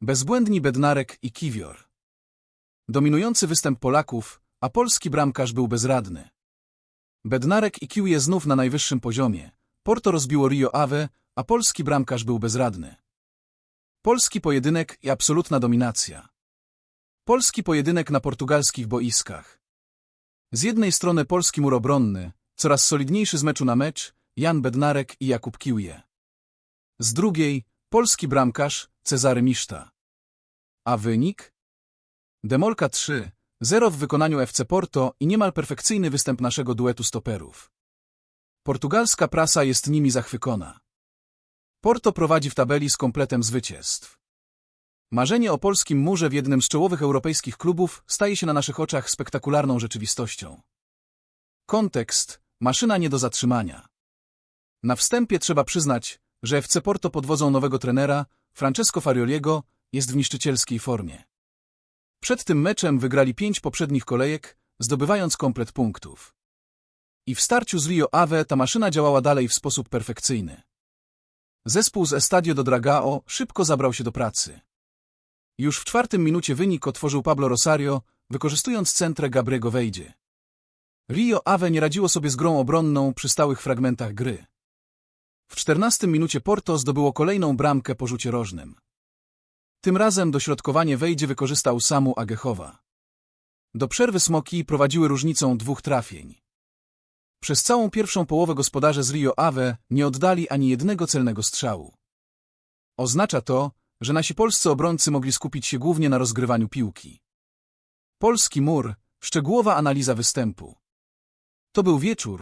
Bezbłędni Bednarek i Kiwior. Dominujący występ Polaków, a polski bramkarz był bezradny. Bednarek i Kiwie znów na najwyższym poziomie. Porto rozbiło Rio Ave, a polski bramkarz był bezradny. Polski pojedynek i absolutna dominacja. Polski pojedynek na portugalskich boiskach. Z jednej strony polski mur obronny, coraz solidniejszy z meczu na mecz, Jan Bednarek i Jakub Kiuje. Z drugiej, polski bramkarz, Cezary Miszta. A wynik? Demolka 3, 0 w wykonaniu FC Porto i niemal perfekcyjny występ naszego duetu stoperów. Portugalska prasa jest nimi zachwycona. Porto prowadzi w tabeli z kompletem zwycięstw. Marzenie o polskim murze w jednym z czołowych europejskich klubów staje się na naszych oczach spektakularną rzeczywistością. Kontekst, maszyna nie do zatrzymania. Na wstępie trzeba przyznać, że FC Porto pod wodzą nowego trenera, Francesco Farioliego, jest w niszczycielskiej formie. Przed tym meczem wygrali pięć poprzednich kolejek, zdobywając komplet punktów. I w starciu z Rio Ave ta maszyna działała dalej w sposób perfekcyjny. Zespół z Estadio do Dragao szybko zabrał się do pracy. Już w czwartym minucie wynik otworzył Pablo Rosario, wykorzystując centrę Gabriego Wejdzie. Rio Ave nie radziło sobie z grą obronną przy stałych fragmentach gry. W czternastym minucie Porto zdobyło kolejną bramkę po rzucie rożnym. Tym razem dośrodkowanie Wejdzie wykorzystał Samu Agechowa. Do przerwy Smoki prowadziły różnicą dwóch trafień. Przez całą pierwszą połowę gospodarze z Rio Ave nie oddali ani jednego celnego strzału. Oznacza to, że nasi polscy obrońcy mogli skupić się głównie na rozgrywaniu piłki. Polski mur, szczegółowa analiza występu. To był wieczór,